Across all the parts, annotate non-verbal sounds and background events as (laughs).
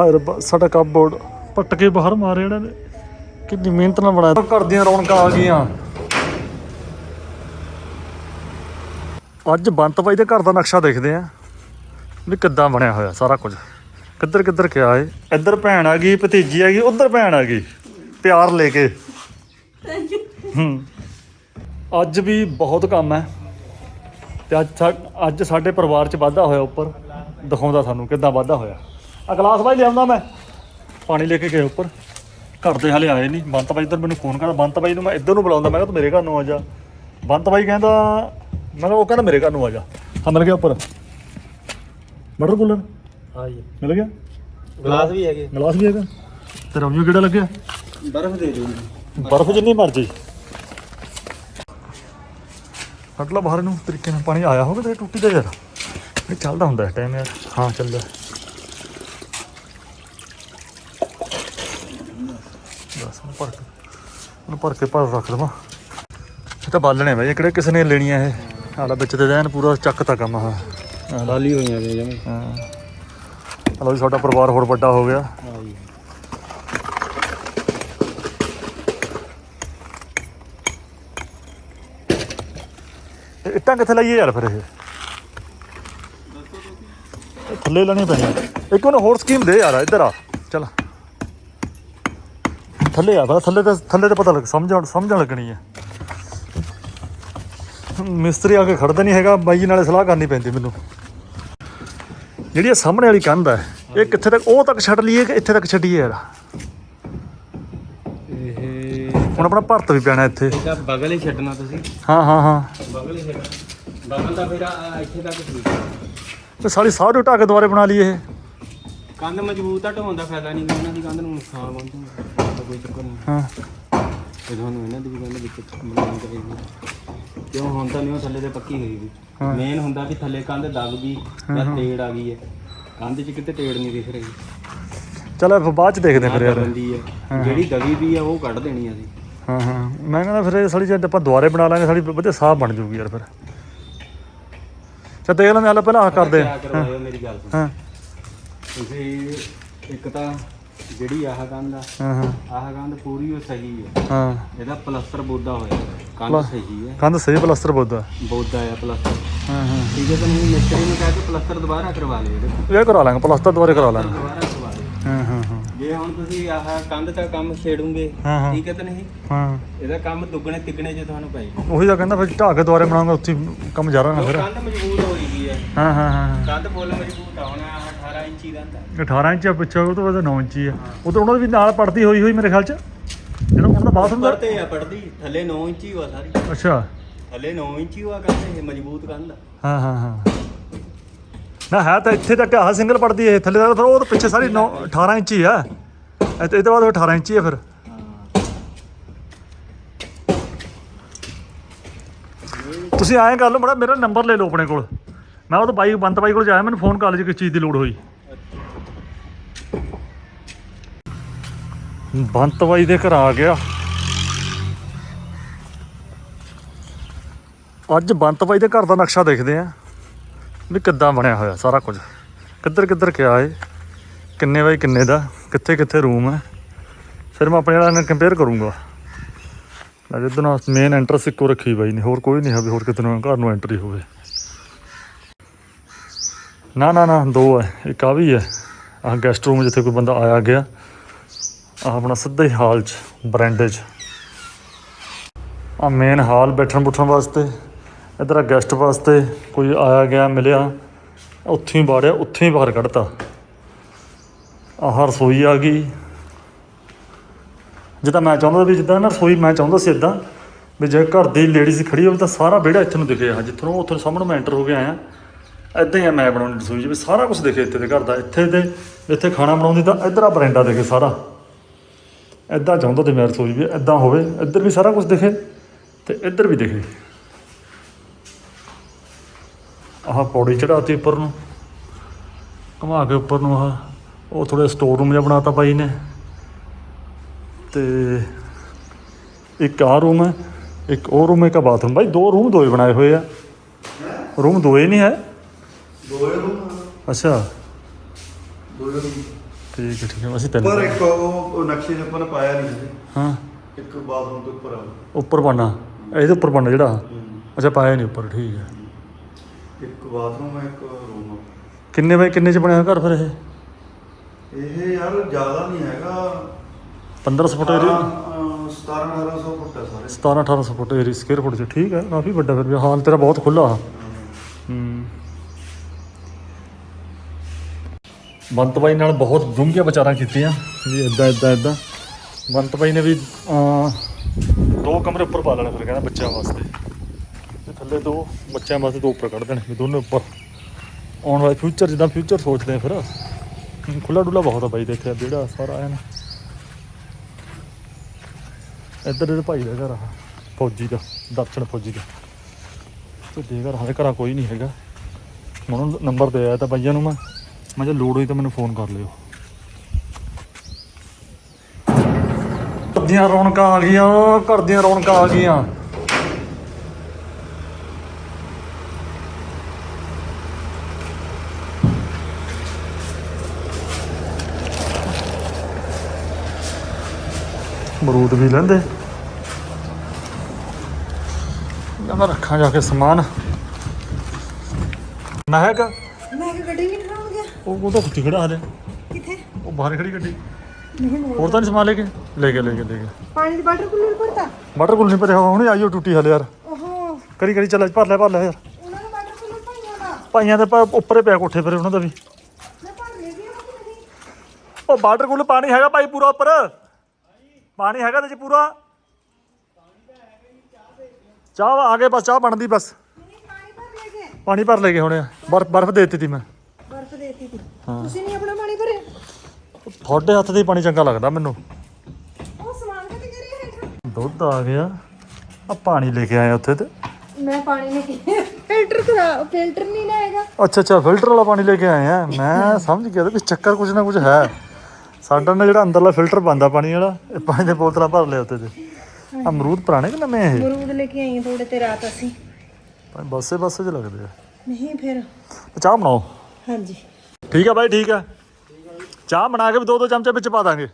ਹਾਏ ਰੱਬਾ ਸਾਡਾ ਕਪਬੋਰਡ ਪੱਟ ਕੇ ਬਾਹਰ ਮਾਰੇ ਇਹਨਾਂ ਨੇ। ਕਿੰਨੀ ਮਿਹਨਤ ਨਾਲ ਬਣਾਇਆ। ਘਰ ਦੀਆਂ ਰੌਣਕਾਂ ਆ ਗਈਆਂ। ਅੱਜ ਬੰਤ ਬਾਈ ਦੇ ਘਰ ਦਾ ਨਕਸ਼ਾ ਦੇਖਦੇ ਆ। ਵੀ ਕਿੱਦਾਂ ਬਣਿਆ ਹੋਇਆ ਸਾਰਾ ਕੁਝ। ਕਿੱਧਰ ਕਿੱਧਰ ਕਿਆ ਏ? ਇੱਧਰ ਭੈਣ ਆ ਗਈ ਭਤੀਜੀ ਆ ਗਈ ਉੱਧਰ ਭੈਣ ਆ ਗਈ। ਪਿਆਰ ਲੈ ਕੇ। ਹੂੰ। ਅੱਜ ਵੀ ਬਹੁਤ ਕੰਮ ਹੈ। ਤੇ ਅੱਜ ਅੱਜ ਸਾਡੇ ਪਰਿਵਾਰ 'ਚ ਵਾਧਾ ਹੋਇਆ ਉੱਪਰ। ਦਿਖਾਉਂਦਾ ਸਾਨੂੰ ਕਿੱਦਾਂ ਵਾਧਾ ਹੋਇਆ। ਆ ਗਲਾਸ ਬਾਈ ਲਿਆਉਂਦਾ ਮੈਂ। ਪਾਣੀ ਲੈ ਕੇ ਗਏ ਉੱਪਰ। ਘਰ ਦੇ ਹਲੇ ਆਏ ਨਹੀਂ। ਬੰਤ ਬਾਈ ਇੱਧਰ ਮੈਨੂੰ ਫੋਨ ਕਰਦਾ। ਬੰਤ ਬਾਈ ਨੂੰ ਮੈਂ ਇੱਧਰ ਨੂੰ ਬੁਲਾਉਂਦਾ। ਮੈਂ ਕਿਹਾ ਤੂੰ ਮੇਰੇ ਘਰ ਨੂੰ ਆ ਜਾ। ਬੰਤ ਬਾਈ ਕਹਿੰਦਾ ਮੈਂ ਕਿਹਾ ਉਹ ਕਹਿੰਦਾ ਮੇਰੇ ਘਰ ਨੂੰ ਆ ਜਾ। ਹਾਂ ਮਿਲ ਗਿਆ ਉੱਪਰ। ਮਟਰ ਕੂਲਰ? ਹਾਂ ਜੀ। ਮਿਲ ਗਿਆ? ਗਲਾਸ ਵੀ ਹੈਗੇ। ਗਲਾਸ ਵੀ ਹੈਗਾ? ਤੇ ਰਵਿਊ ਕਿਹੜਾ ਲੱਗਿਆ? ਬਰਫ਼ ਦੇ ਦਿਓ ਬਰਫ਼ ਜਿੰਨੀ ਮਰਜ਼ੀ। ਕੱਢ ਲਾ ਬਾਹਰ ਨੂੰ ਤਰੀਕੇ ਨਾਲ ਪਾਣੀ ਆਇਆ ਹੋਵੇ ਤੇ ਟੁੱਟੀ ਦਾ ਯਾਰ। ਇਹ ਚੱਲਦਾ ਹੁੰਦਾ ਟਾਈਮ ਯਾਰ। ਹਾਂ ਚੱਲਦਾ ਬਸ ਉਹਨੂੰ ਭਰ ਕੇ। ਉਹਨੂੰ ਭਰ ਕੇ ਭਰ ਰੱਖ ਦਵਾਂ। ਇਹ ਤਾਂ ਬਾਲਣੇ ਬਾਈ ਕਿਹੜੇ ਕਿਸੇ ਨੇ ਲੈਣੀਆਂ ਇਹ? ਆਲਾ ਵਿੱਚ ਤੇ ਦੇਣ ਪੂਰਾ ਚੱਕ ਤਾ ਕੰਮ ਲੈ। ਲਾਲੀ ਹੋਈਆਂ ਨੇ ਜਮੇ। ਹਾਂ। ਹਲੋ ਜੀ ਸਾਡਾ ਪਰਿਵਾਰ ਹੋਰ ਵੱਡਾ ਹੋ ਗਿਆ। ਹਾਂ ਜੀ ਇਹ ਇੱਟਾਂ ਕਿੱਥੇ ਲਾਈਏ ਯਾਰ ਫਿਰ ਇਹ? ਥੱਲੇ ਲਾਣੀ ਪੈਣੀ ਇੱਕ ਮੈਨੂੰ ਹੋਰ ਸਕੀਮ ਦੇ ਯਾਰ ਇੱਧਰ ਆ। ਚਲ। ਥੱਲੇ ਆ ਬਸ ਥੱਲੇ ਤੇ ਥੱਲੇ ਤੇ ਪਤਾ ਲੱਗ ਸਮਝਣ ਸਮਝਣ ਲੱਗਣੀ ਹੈ ਮਿਸਤਰੀ ਆ ਕੇ ਖੜਦਾ ਨਹੀਂ ਹੈਗਾ ਬਾਈ ਜੀ ਨਾਲੇ ਸਲਾਹ ਕਰਨੀ ਪੈਂਦੀ ਮੈਨੂੰ। ਜਿਹੜੀ ਇਹ ਸਾਹਮਣੇ ਵਾਲੀ ਕੰਧ ਹੈ ਇਹ ਕਿੱਥੇ ਤੱਕ ਉਹ ਤੱਕ ਛੱਡ ਲਈਏ ਕਿ ਇੱਥੇ ਤੱਕ ਛੱਡੀਏ ਯਾਰ? ਇਹ ਹੁਣ ਆਪਣਾ ਭਰਤ ਵੀ ਪੈਣਾ ਇੱਥੇ। ਇਹਦਾ ਬਗਲ ਹੀ ਛੱਡਣਾ ਤੁਸੀਂ। ਹਾਂ ਹਾਂ ਹਾਂ। ਬਗਲ ਹੀ ਛੱਡਣਾ। ਬਗਲ ਤਾਂ ਫਿਰ ਇੱਥੇ ਤੱਕ ਠੀਕ ਤੇ ਸਾਲੀ ਸਾਰੇ ਢਾਹ ਕੇ ਦੁਬਾਰੇ ਬਣਾ ਲਈਏ ਇਹ। ਕੰਧ ਮਜ਼ਬੂਤ ਆ ਢੋਣ ਦਾ ਫਾਇਦਾ ਨਹੀਂ ਗਾ, ਇਹਨਾਂ ਦੀ ਕੰਧ ਨੂੰ ਨੁਕਸਾਨ ਪਹੁੰਚੂਗਾ। ਕੋਈ ਚੱਕਰ ਨਹੀਂ। ਹਾਂ। ਤੇ ਤੁਹਾਨੂੰ ਇਹਨਾਂ ਦੀ ਵੀ ਕੰਧ ਵਿੱਚ ਬਣਾਉਣੀ ਚਾਹੀਦੀ। ਕਿਉਂ ਹੁਣ ਤਾਂ ਨਹੀਂ ਉਹ ਥੱਲੇ ਤੇ ਪੱਕੀ ਹੋਈ ਵੀ। ਹਾਂ। ਮੇਨ ਹੁੰਦਾ ਵੀ ਥੱਲੇ ਕੰਧ ਦਬ ਗਈ ਜਾਂ ਤੇੜ ਆ ਗਈ ਹੈ। ਕੰਧ 'ਚ ਕਿਤੇ ਤੇੜ ਨਹੀਂ ਦਿਖ ਰਹੀ। ਚਲ ਬਾਅਦ ਚ ਦੇਖਦੇ ਹਾਂ ਫਿਰ ਯਾਰ। ਬੰਦੀ ਹੈ। ਜਿਹੜੀ ਦਬੀ ਵੀ ਆ ਉਹ ਕੱਢ ਦੇਣੀ ਆ ਅਸੀਂ। ਹਾਂ ਹਾਂ। ਮੈਂ ਕਹਿੰਦਾ ਫਿਰ ਇਹ ਸਾਲੀ ਜਦ ਆਪਾਂ ਦੁਬਾਰੇ ਬਣਾ ਲਾਂਗੇ ਸਾਲੀ ਵਧੀਆ ਸਾਫ਼ ਬਣ ਜੂਗੀ ਯਾਰ ਫਿਰ। ਚੱਲ ਦੇਖ ਲੈਂਦੇ ਹਾਲੇ ਪਹਿਲਾਂ ਆਹ ਕਰਦੇ ਕਿਆ ਹਾਂ। ਕਰਵਾਇਓ ਮੇਰੀ ਗੱਲ ਸੁਣ। ਹਾਂ ਤੁਸੀਂ ਇੱਕ ਤਾਂ ਜਿਹੜੀ ਆਹ ਕੰਧ ਆ ਹਾਂ ਹਾਂ। ਆਹ ਕੰਧ ਪੂਰੀ ਉਹ ਸਹੀ ਹੈ ਹਾਂ। ਇਹਦਾ ਪਲਸਤਰ ਬੋਦਾ ਹੋਇਆ ਕੰਧ ਪਲਾ- ਸਹੀ ਹੈ ਕੰਧ ਸਹੀ ਪਲਸਤਰ ਬੋਦਾ ਬੋਦਾ ਆ ਪਲਸਤਰ। ਹਾਂ ਹਾਂ। ਠੀਕ ਹੈ ਤਾਂ ਨਹੀਂ ਮਿਸਤਰੀ ਨੂੰ ਕਹਿ ਕੇ ਪਲਸਤਰ ਦੁਬਾਰਾ ਕਰਵਾ ਲਿਓ ਇਹਦੇ ਇਹ ਕਰਾ ਲਾਂਗੇ ਪਲਸਤਰ ਦੁਬਾਰੇ ਕਰਾ ਲਾਂਗੇ। ਦੁਬਾਰਾ ਕਰਵਾ ਲਿਓ। ਹਾਂ ਹਾਂ ਹਾਂ। ਜੇ ਹੁਣ ਤੁਸੀਂ ਆਹ ਕੰਧ ਦਾ ਕੰਮ ਛੇੜੂਗੇ ਹਾਂ, ਹਾਂ। ਠੀਕ ਹੈ ਤਾਂ ਨਹੀਂ? ਹਾਂ। ਇਹਦਾ ਕੰਮ ਦੁੱਗਣੇ ਤਿੱਗਣੇ ਜੇ ਤੁਹਾਨੂੰ ਪਈ ਉਹੀ ਤਾਂ ਕਹਿੰਦਾ ਫਿਰ ਢਾਹ ਕੇ ਦੁਬਾਰੇ ਬਣਾਉਂਗਾ ਉੱਥੇ ਹੀ ਕੰਮ ਜਾਰਾ ਨਾ ਫਿਰ। ਕੰਧ ਮਜ਼ਬੂਤ ਹੋਈ ਗਈ ਹੈ। ਹਾਂ ਹਾਂ ਹਾਂ ਕੰਧ ਫੁੱਲ ਮਜ਼ਬੂਤ ਆ ਹੁਣ ਆਹ 18 ਇੰਚੀ ਕੰਧ ਆ 18 ਇੰਚ ਆ ਪਿੱਛੇ ਉਹ ਤੋਂ ਬਾਅਦ 9 ਇੰਚੀ ਆ। ਉਹ ਤਾਂ ਉਹਨਾਂ ਦੇ ਵੀ ਨਾਲ ਪੜਦੀ ਹੋਈ ਹੋਈ ਮੇਰੇ ਖਿਆਲ ਚ। ਜਿਹੜਾ ਉਹਨਾਂ ਦਾ ਬਾਥਰੂਮ ਦਾ। ਪੜਦੇ ਆ ਪੜਦੀ ਥੱਲੇ 9 ਇੰਚੀ ਹੋਆ ਸਾਰੀ। ਅੱਛਾ। ਥੱਲੇ 9 ਇੰਚੀ ਹੋਆ ਇਹ ਮਜ਼ਬੂਤ ਕੰਧ ਹਾਂ ਹਾਂ ਹਾਂ। ਨਾ ਹੈ ਤਾਂ ਇੱਥੇ ਤੱਕ ਆਹ ਸਿੰਗਲ ਪੜਦੀ ਇਹ ਥੱਲੇ ਦਾ ਫਿਰ ਉਹ ਤਾਂ ਪਿੱਛੇ ਸਾਰੀ 9 18 ਇੰਚੀ ਆ। ਇਹ ਤੋਂ ਬਾਅਦ ਫਿਰ 18 ਇੰਚੀ ਆ ਫਿਰ। ਤੁਸੀਂ ਐਂ ਕਰ ਲਓ ਬੜਾ ਮੇਰਾ ਨੰਬਰ ਲੈ ਲਓ ਆਪਣੇ ਕੋਲ। ਮੈਂ ਉਹ ਤਾਂ ਬਾਈ ਬੰਤ ਬਾਈ ਕੋਲ ਜਾਇਆ ਮੈਨੂੰ ਫੋਨ ਕਰ ਲਿਓ ਜੇ ਕਿਸ ਚੀਜ਼ ਦੀ ਲੋੜ ਹੋਈ। ਬੰਤ ਬਾਈ ਦੇ ਘਰ ਆ ਗਿਆ। ਅੱਜ ਬੰਤ ਬਾਈ ਦੇ ਘਰ ਦਾ ਨਕਸ਼ਾ ਦੇਖਦੇ ਆ ਵੀ ਕਿੱਦਾਂ ਬਣਿਆ ਹੋਇਆ ਸਾਰਾ ਕੁਝ। ਕਿੱਧਰ ਕਿੱਧਰ ਕਿਆ ਏ, ਕਿੰਨੇ ਬਾਈ ਕਿੰਨੇ ਦਾ, ਕਿੱਥੇ ਕਿੱਥੇ ਰੂਮ ਹੈ। ਫਿਰ ਮੈਂ ਆਪਣੇ ਵਾਲਾ ਨਾਲ ਕੰਪੇਅਰ ਕਰੂੰਗਾ। ਮੈਂ ਜਿੱਦਾਂ ਨਾਲ ਮੇਨ ਐਂਟਰਸ ਇੱਕੋ ਰੱਖੀ ਬਾਈ ਨੇ, ਹੋਰ ਕੋਈ ਨਹੀਂ ਹੈ ਵੀ ਹੋਰ ਕਿਤੇ ਨੂੰ ਘਰ ਨੂੰ ਐਂਟਰੀ ਹੋਵੇ। ਨਾ ਨਾ ਨਾ, ਦੋ ਹੈ, ਇੱਕ ਆ ਵੀ ਹੈ। ਆਹ ਗੈਸਟ ਰੂਮ ਜਿੱਥੇ ਕੋਈ ਬੰਦਾ ਆਇਆ ਗਿਆ। ਆਪਣਾ ਸਿੱਧਾ ਹੀ ਹਾਲ 'ਚ, ਬਰੈਂਡੇ 'ਚ। ਆ ਮੇਨ ਹਾਲ ਬੈਠਣ ਬੁੱਠਣ ਵਾਸਤੇ, ਇਧਰ ਆ ਗੈਸਟ ਵਾਸਤੇ ਕੋਈ ਆਇਆ ਗਿਆ, ਮਿਲਿਆ, ਉੱਥੇ ਹੀ ਬਾੜਿਆ ਉੱਥੇ ਹੀ ਬਾਹਰ ਕੱਢਤਾ। ਆਹ ਰਸੋਈ ਆ ਗਈ। ਜਿੱਦਾਂ ਮੈਂ ਚਾਹੁੰਦਾ ਵੀ ਜਿੱਦਾਂ ਨਾ ਰਸੋਈ ਮੈਂ ਚਾਹੁੰਦਾ ਸੀ ਇਦਾਂ ਵੀ ਜੇ ਘਰ ਦੀ ਲੇਡੀਜ਼ ਖੜੀ ਹੋਵੇ ਤਾਂ ਸਾਰਾ ਵਿਹੜਾ ਇੱਥੇ ਨੂੰ ਦਿਖੇ ਆ। ਜਿੱਥੋਂ ਉੱਥੋਂ ਸਾਹਮਣੇ ਮੈਂ ਐਂਟਰ ਹੋ ਕੇ ਆਇਆ। ਇਦਾਂ ਹੀ ਆ ਮੈਂ ਬਣਾਉਣੀ ਰਸੋਈ ਜਿਵੇਂ ਸਾਰਾ ਕੁਝ ਦਿਖੇ ਇੱਥੇ ਦੇ ਘਰ ਦਾ। ਇੱਥੇ ਤੇ ਇੱਥੇ ਖਾਣਾ ਬਣਾਉਂਦੀ ਤਾਂ ਇੱਧਰ ਆ ਬਰੈਂਡਾ ਦਿਖੇ ਸਾਰਾ। ਇਦਾਂ ਚਾਹੁੰਦਾ ਤੇ ਮੈਂ ਰਸੋਈ ਵੀ ਇਦਾਂ ਹੋਵੇ ਇੱਧਰ ਵੀ ਸਾਰਾ ਕੁਝ ਦਿਖੇ ਤੇ ਇੱਧਰ ਵੀ ਦਿਖੇ। ਆਹ ਪੌੜੀ ਚੜਾਤੀ ਉੱਪਰ ਨੂੰ ਘੁਮਾ ਕੇ ਉੱਪਰ ਨੂੰ ਆਹ ਉਹ ਥੋੜਾ ਸਟੋਰ ਰੂਮ ਜਿਹਾ ਬਣਾਤਾ ਬਾਈ ਨੇ। ਤੇ ਇੱਕ ਆਹ ਰੂਮ ਹੈ ਇੱਕ ਉਹ ਰੂਮ ਇੱਕ ਆ ਬਾਥਰੂਮ ਬਾਈ ਦੋ ਰੂਮ ਦੋਏ ਬਣਾਏ ਹੋਏ ਆ। ਰੂਮ ਦੋਏ ਨਹੀਂ ਹੈ? ਦੋਏ ਰੂਮ ਅੱਛਾ। ਦੋਏ ਰੂਮ ਠੀਕ ਹੈ ਠੀਕ ਹੈ ਅਸੀਂ ਤਿੰਨ ਪਰ ਇੱਕ ਉਹ ਉਹ ਨਕਸ਼ੇ 'ਚ ਆਪਾਂ ਨੇ ਪਾਇਆ ਨਹੀਂ ਹਜੇ। ਹਾਂ। ਇੱਕ ਬਾਥਰੂਮ ਤੋਂ ਉੱਪਰ ਆ ਉੱਪਰ ਪਾਣਾ। ਇਹਦੇ ਉੱਪਰ ਪਾਣਾ ਜਿਹੜਾ? ਅੱਛਾ ਪਾਇਆ ਨਹੀਂ ਉੱਪਰ ਠੀਕ ਹੈ। ਇੱਕ ਬਾਥਰੂਮ ਹੈ ਇੱਕ ਰੂਮ ਕਿੰਨੇ ਬਾਈ ਕਿੰਨੇ ਚ ਬਣਿਆ ਘਰ ਫਿਰ ਇਹ? ਇਹ ਯਾਰ ਜ਼ਿਆਦਾ ਨਹੀਂ ਹੈਗਾ। 1500 ਫੁੱਟ ਏਰੀਆ 17 1800 ਫੁੱਟ ਹੈ ਸਾਰੇ। 17 1800 ਫੁੱਟ ਏਰੀਆ ਸਕੁਅਰ ਫੁੱਟ ਚ ਠੀਕ ਹੈ। ਕਾਫੀ ਵੱਡਾ ਫਿਰ ਵੀ ਹਾਲ ਤੇਰਾ ਬਹੁਤ ਖੁੱਲਾ ਆ ਹੂੰ। ਬੰਤ ਬਾਈ ਨਾਲ ਬਹੁਤ ਡੂੰਘੀਆਂ ਵਿਚਾਰਾਂ ਕੀਤੀਆਂ। ਵੀ ਇਦਾਂ ਇਦਾਂ ਇਦਾਂ ਬੰਤ ਬਾਈ ਨੇ ਵੀ ਦੋ ਕਮਰੇ ਉੱਪਰ ਪਾ ਲੈਣੇ ਫਿਰ ਕਹਿੰਦਾ ਬੱਚਿਆਂ ਵਾਸਤੇ। ਤੇ ਥੱਲੇ ਦੋ ਬੱਚਿਆਂ ਵਾਸਤੇ ਦੋ ਉੱਪਰ ਕੱਢ ਦੇਣੇ ਵੀ ਦੋਨੇ ਉੱਪਰ। ਆਉਣ ਵਾਲੇ ਫਿਊਚਰ ਜਿੱਦਾਂ ਫਿਊਚਰ ਸੋਚਦੇ ਆ ਫਿਰ। ਖੁੱਲਾ ਡੁੱਲਾ ਬਹੁਤ ਆ ਬਾਈ ਦੇਖਿਆ ਜਿਹੜਾ ਸਾਰਾ ਆਇਆ ਨਾ ਇੱਧਰ ਇਹਦੇ ਭਾਈ ਦਾ ਘਰ ਆ ਫੌਜੀ ਦਾ ਦਰਸ਼ਨ ਫੌਜੀ ਦਾ। ਤੇ ਦੇ ਘਰ ਹਾਲੇ ਘਰਾਂ ਕੋਈ ਨਹੀਂ ਹੈਗਾ। ਮੈਂ ਉਹਨੂੰ ਨੰਬਰ ਦੇ ਆਇਆ ਤਾਂ ਬਾਈਆਂ ਨੂੰ ਮੈਂ। ਮੈਂ ਜੇ ਲੋੜ ਹੋਈ ਤਾਂ ਮੈਨੂੰ ਫੋਨ ਕਰ ਲਿਓ। ਘਰ ਦੀਆਂ ਰੌਣਕਾਂ ਆ ਗਈਆਂ, ਘਰ ਦੀਆਂ ਰੌਣਕਾਂ ਆ ਗਈਆਂ। ਅਮਰੂਦ ਵੀ ਲੈਂਦੇ। ਜਾਂ ਰੱਖਾਂ ਜਾ ਕੇ ਸਮਾਨ। ਮਹਿਕ ਮੈਂ ਕਿ ਗੱਡੀ ਨਹੀਂ ਉਹ ਉਹ ਤਾਂ ਕੁੱਤੀ ਖੜਾ ਹਲੇ ਕਿੱਥੇ? ਉਹ ਬਾਹਰ ਖੜੀ ਗੱਡੀ। ਨਹੀਂ ਮੋੜ ਹੋਰ ਤਾਂ ਨਹੀਂ ਸਮਾਨ ਲੈ ਕੇ? ਲੈ ਕੇ ਲੈ ਕੇ ਲੈ ਕੇ। ਪਾਣੀ ਦੀ ਬਾਟਲ ਕੂਲਰ ਭਰਤਾ ਵਾਟਰ ਕੂਲ ਨਹੀਂ ਭਰਿਆ ਹੁਣੇ ਆਈਓ ਟੁੱਟੀ ਹਲੇ ਯਾਰ। ਓਹੋ। ਕਰੀ ਕਰੀ ਚੱਲ ਭਰ ਲੈ ਭਰ ਲੈ ਯਾਰ। ਉਹਨਾਂ ਨੇ ਬਾਟਲ ਕੂਲਰ ਪਾਈਆਂ ਦਾ ਭਾਈਆਂ ਦੇ ਪਾ ਉੱਪਰੇ ਪਿਆ ਕੋਠੇ ਫਿਰ ਉਹਨਾਂ ਦਾ ਵੀ। ਮੈਂ ਭਰ ਲੈ ਗਿਆ ਕਿ ਨਹੀਂ? ਉਹ ਵਾਟਰ ਕੂਲ ਪਾਣੀ ਹੈਗਾ ਭਾਈ ਪੂਰਾ ਉੱਪਰ। ਪਾਣੀ ਹੈਗਾ ਤੇ ਜੀ ਪੂਰਾ। ਚਾਹ ਆ ਗਏ ਬਸ ਚਾਹ ਬਣਦੀ ਬਸ। ਨਹੀਂ ਪਾਣੀ ਭਰ ਲੈ ਗਏ। ਪਾਣੀ ਭਰ ਲੈ ਗਏ ਹੁਣੇ ਬਰਫ ਬਰਫ ਦੇ ਦਿੱਤੀ ਤੀ ਮੈਂ। ਤੀ। ਤੁਸੀਂ ਨਹੀਂ ਆਪਣਾ ਪਾਣੀ ਭਰੇ? ਤੁਹਾਡੇ ਹੱਥ ਦੇ ਪਾਣੀ ਚੰਗਾ ਲੱਗਦਾ ਮੈਨੂੰ। ਉਹ ਸਮਾਨ ਕਿੱਥੇ ਕਰੀ ਹੇਠਾਂ ਦੁੱਧ ਆ ਗਿਆ। ਆ ਪਾਣੀ ਲੈ ਕੇ ਆਏ ਉੱਥੇ ਤੇ। ਮੈਂ ਪਾਣੀ ਨੇ ਫਿਲਟਰ ਕਰਾ ਫਿਲਟਰ ਨਹੀਂ ਲਾਏਗਾ ਅੱਛਾ ਅੱਛਾ ਫਿਲਟਰ ਵਾਲਾ ਪਾਣੀ ਲੈ ਕੇ ਆਏ ਆ। ਮੈਂ ਸਮਝ ਗਿਆ ਕਿ ਚੱਕਰ ਕੁਝ ਨਾ ਕੁਝ ਹੈ। ਸਾਡਾ ਨਾ ਜਿਹੜਾ ਅੰਦਰਲਾ ਫਿਲਟਰ ਬੰਦਾ ਪਾਣੀ ਵਾਲਾ ਇਹ ਪਾਣੀ ਦੇ ਬੋਤਲਾਂ ਭਰ ਲਿਆ ਉੱਤੇ ਤੇ। ਅਮਰੂਦ ਪੁਰਾਣੇ ਕਿ ਨਵੇਂ ਇਹ? ਮਰੂਦ ਲੈ ਕੇ ਆਈ ਥੋੜੇ ਤੇ ਰਾਤ ਅਸੀਂ। ਭਾਈ ਬੱਸੇ ਬੱਸੇ ਚ ਲੱਗਦੇ ਆ। ਨਹੀਂ ਫਿਰ। ਤੇ ਚਾਹ ਬਣਾਓ। ਹਾਂਜੀ। ਠੀਕ ਆ ਬਾਈ ਠੀਕ ਆ। ਚਾਹ ਬਣਾ ਕੇ ਵੀ ਦੋ ਦੋ ਚਮਚੇ ਵਿੱਚ ਪਾ ਦਾਂਗੇ।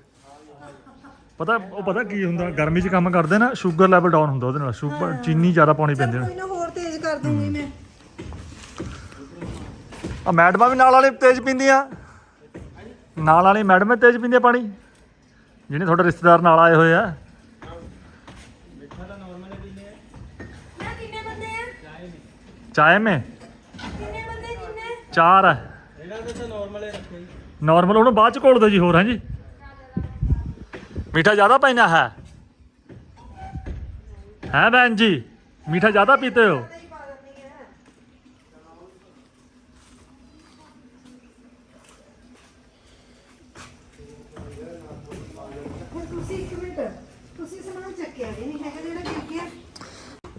ਪਤਾ ਉਹ ਪਤਾ ਕੀ ਹੁੰਦਾ ਗਰਮੀ 'ਚ ਕੰਮ ਕਰਦੇ ਨਾ ਸ਼ੂਗਰ ਲੈਵਲ ਡਾਊਨ ਹੁੰਦਾ ਉਹਦੇ ਨਾਲ ਸ਼ੂਗਰ ਚੀਨੀ ਜ਼ਿਆਦਾ ਪਾਉਣੀ ਪੈਂਦੀ ਨੇ ਕੋਈ ਨਾ ਹੋਰ ਤੇਜ਼ ਕਰ ਦੂੰਗੀ ਮੈਂ। ਆ ਮੈਡਮਾਂ ਵੀ ਨਾਲ ਵਾਲੇ ਤੇਜ਼ ਪੀਂਦੀਆਂ। ਨਾਲ ਵਾਲੀ ਮੈਡਮ ਤੇਜ਼ ਪੀਂਦੇ ਪਾਣੀ। ਜਿਹੜੇ ਤੁਹਾਡੇ ਰਿਸ਼ਤੇਦਾਰ ਨਾਲ ਆਏ ਹੋਏ ਆ। ਨਾ ਕਿੰਨੇ ਬੰਦੇ ਆ। ਚਾय में ਕਿੰਨੇ ਬੰਦੇ ਚਾਰ। ਆ ਇਹਨਾਂ ਦੇ ਤਾਂ ਨਾਰਮਲ ਹੀ ਰੱਖੋ ਜੀ। ਨਾਰਮਲ ਉਹਨੂੰ ਬਾਅਦ ਚ ਘੋਲ ਦਿਓ ਜੀ ਹੋਰ ਹਾਂਜੀ मीठा ज़्यादा पहना है हैं बहन जी मीठा ज़्यादा पीते हो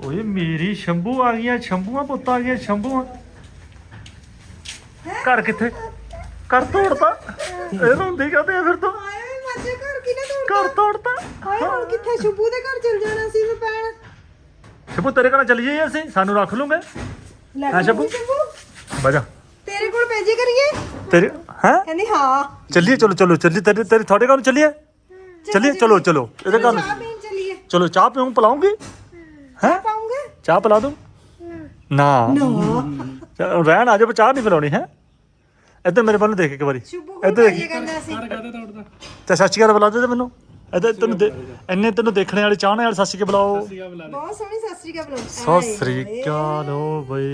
ਓਏ ਮੇਰੀ ਸ਼ੰਭੂ ਆ ਗਈਆਂ ਸ਼ੰਭੂਆਂ ਪੁੱਤਾਂ ਆ ਗਈਆਂ ਸ਼ੰਭੂਆਂ। ਘਰ ਕਿੱਥੇ? ਘਰ ਤੋੜਤਾ? ਇਹ ਰੋਂਦੀ ਕਹਦੇ ਫਿਰ ਤੋਂ? ਹਾਏ ਓਏ ਮਾਜੇ ਘਰ ਕਿਨੇ ਤੋੜ ਘਰ ਤੋੜਤਾ? ਹਾਏ ਹੁਣ ਕਿੱਥੇ ਸ਼ੁਭੂ ਦੇ ਘਰ ਚਲ ਜਾਣਾ ਸੀ ਮੈਂ ਪੈਣ ਸ਼ੰਭੂ ਤੇਰੇ ਕੋਲ ਚੱਲ ਜਾਈਏ ਅਸੀਂ? ਸਾਨੂੰ ਰੱਖ ਲੂਗੇ। ਲੈ ਹਾਂ, ਸ਼ੁਭੂ। ਸ਼ੁਭੂ? ਬਜਾ ਤੇਰੇ ਕੋਲ ਭੇਜੇ ਕਰੀਏ? ਤੇਰੇ ਹੈ? ਕਹਿੰਦੀ ਹਾਂ। ਚੱਲੀਏ ਚਲੋ ਚਲੋ ਚੱਲੀ ਤੇਰੇ ਤੇਰੇ ਤੁਹਾਡੇ ਘਰ ਨੂੰ ਚੱਲੀਏ? ਚੱਲੀਏ ਚਲੋ ਚਲੋ। ਇਹਦੇ ਘਰ ਨੂੰ ਚਾਹ ਪੀਣ ਚੱਲੀਏ। ਚਲੋ ਚਾਹ ਪੀਉਂ ਪਿਲਾਉਂਗੀ? ਹੈ? ਪਾਉਂਗੇ? ਚਾਹ ਪਿਲਾ ਦੂੰ? ਨਾ। ਰਹਿਣ ਆ ਜਾ ਚਾਹ ਨਹੀਂ ਪਿਲਾਉਣੀ ਹੈ? ਇੱਧਰ ਮੇਰੇ ਵੱਲ ਨੂੰ ਦੇਖ ਇੱਕ ਵਾਰੀ। ਸ਼ੁਭੂ ਕੋਲ ਇੱਧਰ ਸੀ? ਤੇ ਸੱਚੀ ਗੱਲ ਬੁਲਾ ਦੇ ਤੇ ਮੈਨੂੰ। ਇੱਧਰ ਤੈਨੂੰ ਦੇ- ਇੰਨੇ ਤੈਨੂੰ ਦੇਖਣੇ ਵਾਲੇ ਚਾਹਣੇ ਵਾਲੇ ਸੱਚੀ ਕੇ ਬੁਲਾਓ। ਬਹੁਤ ਸੋਹਣੀ ਸਤਿ ਸ੍ਰੀ ਅਕਾਲ ਬੁਲਾਓ। ਸਤਿ ਸ੍ਰੀ ਅਕਾਲ ਓ ਬਈ।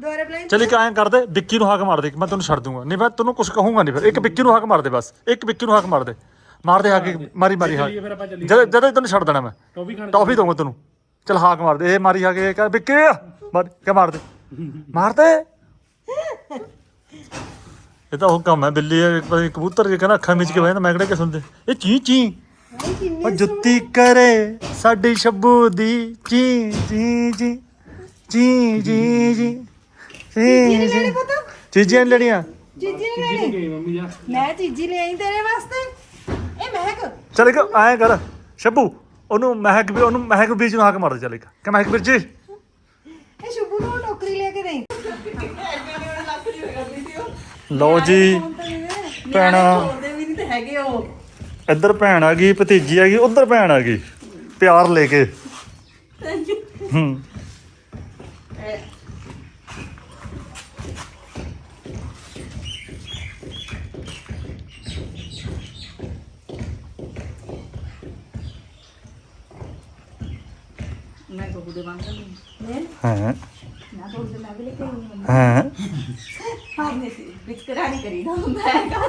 ਦੁਆਰੇ ਬੁਲਾਈ ਚਲੀ ਕਿ ਐਂ ਕਰਦੇ ਵਿੱਕੀ ਨੂੰ ਹਾਕ ਮਾਰ ਦੇ ਮੈਂ ਤੈਨੂੰ ਛੱਡ ਦੂੰਗਾ। ਨਹੀਂ ਮੈਂ ਤੈਨੂੰ ਕੁਝ ਕਹੂੰਗਾ ਨਹੀਂ ਫਿਰ। ਇੱਕ ਵਿੱਕੀ ਨੂੰ ਹਾਕ ਮਾਰ ਦੇ ਬਸ। ਇੱਕ ਵਿੱਕੀ ਨੂੰ ਹਾਕ ਮਾਰ ਦੇ। ਮਾਰ ਦੇ ਹਾਕ ਮਾਰੀ ਮਾਰੀ ਹਾਕ। ਜਦੋਂ ਜਦੋਂ ਤੈਨੂੰ ਛੱਡ ਦੇਣਾ ਮੈਂ। ਟੌਫੀ ਦਊਂਗਾ ਤੈਨੂੰ। ਚਲ ਹਾਕ ਮਾਰ ਦੇ। ਇਹ ਮਾਰੀ ਹਾਕ ਇਹ ਕਰ। ਵਿੱਕੀ! ਮਾਰ ਕੇ ਮਾਰ ਦੇ। ਮਾਰ ਦੇ। ਇਹ ਤਾਂ ਉਹ ਕੰਮ ਹੈ ਬਿੱਲੀ ਹੈ, ਪਤਾ ਨੀ ਕਬੂਤਰ ਜੇ ਕਹਿੰਦਾ ਅੱਖਾਂ ਵਿੱਚ ਕੇ ਮੈਂ ਕਿਹੜਾ ਕਿ ਸੁਣਦੇ ਇਹ ਚੀ ਚੀ। ਉਹ ਜੁੱਤੀ ਕਰੇ ਸਾਡੀ ਸ਼ੱਬੂ ਦੀ ਚੀ ਚੀ ਚੀ ਚੀ ਚੀ ਚੀ ਚੀ ਚੀ। ਪਤਾ? ਚੀਜ਼ੀਆਂ ਨੀ ਲੈਣੀਆਂ? ਚੀਜੀ ਨੇ ਲੈਣੀ? ਮੈਂ ਚੀਜੀ ਲੈ ਆਈ ਤੇਰੇ ਵਾਸਤੇ। ਇਹ ਮਹਿਕ। ਚੱਲ ਇੱਕ ਐਂ ਕਰ। ਸ਼ੱਬੂ ਉਹਨੂੰ ਮਹਿਕ ਵੀ ਉਹਨੂੰ ਮਹਿਕ ਬੀਜ ਨੂੰ ਹਾਕ ਮਾਰ ਦੇ ਚੱਲ ਇੱਕ। ਕਿ ਮਹਿਕ ਵੀਰ ਜੀ? ਇਹ ਸ਼ੁਭੂ ਨੂੰ ਟੋਕਰੀ ਲੈ ਕੇ ਦੇਈ। ਲਓ ਜੀ ਭੈਣ। ਬੋਲਦੇ ਵੀ ਨਹੀਂ ਤੇ ਹੈਗੇ ਉਹ। ਇੱਧਰ ਭੈਣ ਆ ਗਈ ਭਤੀਜੀ ਆ ਗਈ ਉਧਰ ਭੈਣ ਆ ਗਈ ਪਿਆਰ ਲੈ ਕੇ। ਹੂੰ। ਮੈਂ ਕੋ ਬੁੱਢੇ ਵਾਂਗ ਨਹੀਂ ਹਾਂ। ਨਾ ਬੋਲਦੇ ਲੱਗ ਲੈ ਕੇ ਹਾਂ। ਹਾਨੇ ਸੀ। ਵਿਕਰਾ ਨਹੀਂ ਕਰੀਦਾ ਹੁੰਦਾ ਹੈਗਾ।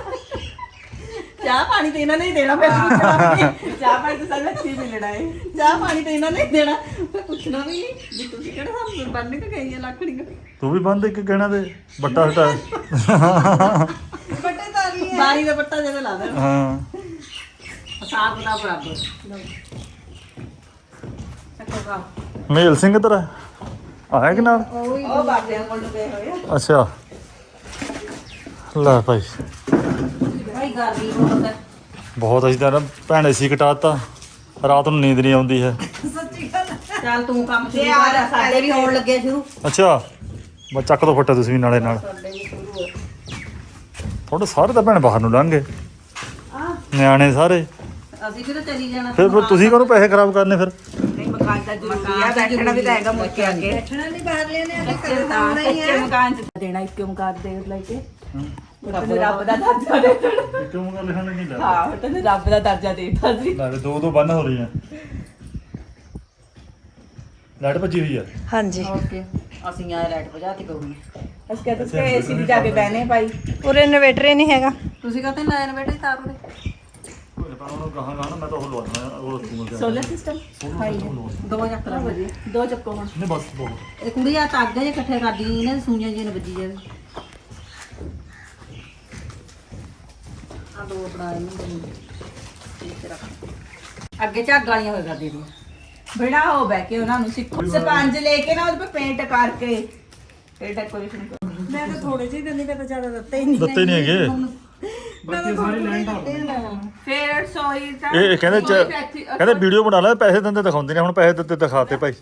ਚਾਹ ਪਾਣੀ ਤੇ ਇਹਨਾਂ ਨੇ ਹੀ ਦੇਣਾ ਮੈਂ ਪੁੱਛਣਾ ਵੀ ਨਹੀਂ। ਚਾਹ ਪਾਣੀ ਤੇ ਸਾਨੂੰ ਅੱਛੀ ਮਿਲਣਾ ਹੈ ਚਾਹ ਪਾਣੀ ਤੇ ਇਹਨਾਂ ਨੇ ਹੀ ਦੇਣਾ। ਮੈਂ ਪੁੱਛਣਾ ਵੀ ਨਹੀਂ ਵੀ ਤੁਸੀਂ ਕਿਹੜਾ ਸਾਨੂੰ ਬੰਨ ਕੇ ਗਈ ਹੈ ਲੱਕੜੀਆਂ ਤੂੰ ਵੀ ਬੰਦ ਇੱਕ ਕਹਿਣਾ ਤੇ ਬੱਟਾ ਹਟਾ। ਬੱਟੇ ਤਾਰੀ ਹੈ। ਬਾਰੀ ਦਾ ਪੱਟਾ ਜਦੋਂ ਲਾ ਦੇਣਾ। ਹਾਂ। ਸਾਫ਼ ਦਾ ਬਰਾਬਰ। ਚੱਕੋ ਮੇਲ ਸਿੰਘ ਆ ਆਇਆ ਕਿ ਨਾਲ? ਉਹ ਬਾਟਿਆਂ ਕੋਲ ਗਏ ਹੋਏ ਆ। ਅੱਛਾ। ਲੈ ਭਾਈ। ਭਾਈ ਗਰਮੀ ਬਹੁਤ ਹੈ। ਬਹੁਤ ਅਸੀਂ ਤਾਂ ਨਾ ਭੈਣੇ ਸੀ ਕਟਾਤਾ। ਰਾਤ ਨੂੰ ਨੀਂਦ ਨਹੀਂ ਆਉਂਦੀ ਹੈ। ਸੱਚੀ ਗੱਲ ਹੈ। ਚੱਲ ਤੂੰ ਕੰਮ ਸ਼ੁਰੂ ਕਰ ਸਾਡੇ ਵੀ ਹੋਣ ਲੱਗੇ ਸ਼ੁਰੂ। ਅੱਛਾ ਬਸ ਚੱਕ ਦੋ ਫੱਟਾ ਤੁਸੀਂ ਵੀ ਨਾਲੇ ਨਾਲ। ਸਾਡੇ ਵੀ ਸ਼ੁਰੂ ਹੋ ਤੁਹਾਡੇ ਸਾਰੇ ਤਾਂ ਭੈਣ ਬਾਹਰ ਨੂੰ ਲੰਘੇ ਆ ਨਿਆਣੇ ਸਾਰੇ। ਅਸੀਂ ਵੀ ਤਾਂ ਚਲੀ ਜਾਣਾ? ਫਿਰ ਫਿਰ ਤੁਸੀਂ ਕਾਹਨੂੰ ਪੈਸੇ ਖਰਾਬ ਕਰਨੇ ਫਿਰ। ਨਹੀਂ ਮਕਾਨ ਤਾਂ ਜ਼ਰੂਰੀ ਆ ਬੈਠਣਾ ਵੀ ਤਾਂ ਹੈਗਾ ਮੁੜ ਕੇ ਅੱਗੇ ਬੈਠਣਾ ਨਹੀਂ ਬਾਹਰ ਲੈਣੇ ਆ ਤਾਂ ਕੱਚੇ ਮਕਾਨ ਚ ਦੇਣਾ ਇੱਕ ਮਕਾਨ ਦੇ ਲੈ ਕੇ। ਤੈਨੂੰ ਰੱਬ ਦਾ ਦਰਜਾ ਦੇ ਦੇਣਾ। ਕਿਉਂ ਗੱਲ ਲਿਖਣ ਲੱਗੀ ਲੈ ਹਾਂ ਤੈਨੂੰ ਰੱਬ ਦਾ ਦਰਜਾ ਦਿੱਤਾ ਸੀ। ਲੈ ਵੀ ਦੋ ਦੋ ਬੰਨ ਹੋ ਰਹੀਆਂ ਲਾਈਟ ਭੱਜੀ ਹੋਈ ਆ। ਹਾਂਜੀ। ਓਕੇ। ਅਸੀਂ ਆਏ ਲਾਈਟ ਭਜਾਤੀ ਕਰੂਗੀ ਅਸੀਂ ਕਹਿੰਦੇ ਸੀ ਏਸੀ ਦੀ ਜਾ ਕੇ ਬਹਿਨੇ ਭਾਈ। ਉਰੇ ਇਨਵੇਟਰ ਹੀ ਨਹੀਂ ਹੈਗਾ। ਤੁਸੀਂ ਕਹਿੰਦੇ ਲਾਇਨ ਬੈਠੇ ਤਾਰ ਉਰੇ ਪਰ ਉਹਨੂੰ ਕਹਾਂ ਗਾਣਾ ਮੈਂ ਤਾਂ ਉਹ ਲਵਾਉਣਾ ਉਹ ਰੱਖੂਗਾ ਸੋਲਰ ਸਿਸਟਮ ਹਾਈ ਦੋ ਚੱਕ ਲਾ ਦੋ ਚੱਕੋ ਹੁਣ ਨਹੀਂ ਬਸ ਬਹੁਤ। ਇਹ ਕੁੜੀ ਆ ਤਾਗੇ ਜੇ ਇਕੱਠੇ ਕਰਦੀ ਇਹਨਾਂ ਸੂਈਆਂ ਜਿਹੀਆਂ ਨੇ ਵੱਜੀ ਜਾਵੇ। ਆ ਦੋ ਇਹਨੂੰ ਰੱਖ। ਅੱਗੇ ਝੱਗ ਵਾਲੀਆਂ ਹੋਏ ਕਰਦੀ ਦੀ ਬਿਨਾ ਹੋ ਬੈ ਕੇ ਉਹਨਾਂ ਨੂੰ ਸਿੱਖੋ। ਸਪੰਜ ਲੈ ਕੇ ਨਾ ਉਹਦੇ ਤੇ ਪੇਂਟ ਕਰਕੇ। ਫਿਰ ਡੈਕੋਰੇਸ਼ਨ ਕਰੋ ਮੈਂ ਤਾਂ ਥੋੜੇ ਜਿਹੇ ਦਿੰਦੀ ਮੈਂ ਤਾਂ ਜ਼ਿਆਦਾ ਦਿੱਤੇ ਹੀ ਨਹੀਂ। ਦਿੱਤੇ ਨਹੀਂ ਹੈਗੇ। ਬਾਕੀ ਸਾਰੀ ਲੈਂਡ ਫਿਰ ਸੋਈ ਤਾਂ ਇਹ ਕਹਿੰਦੇ ਚ- ਕਹਿੰਦੇ ਵੀਡੀਓ ਬਣਾ ਲੈ ਪੈਸੇ ਦਿੰਦੇ ਦਿਖਾਉਂਦੇ ਨੇ। ਹੁਣ ਪੈਸੇ ਦਿੱਤੇ ਦਿਖਾਤੇ ਭਾਈ।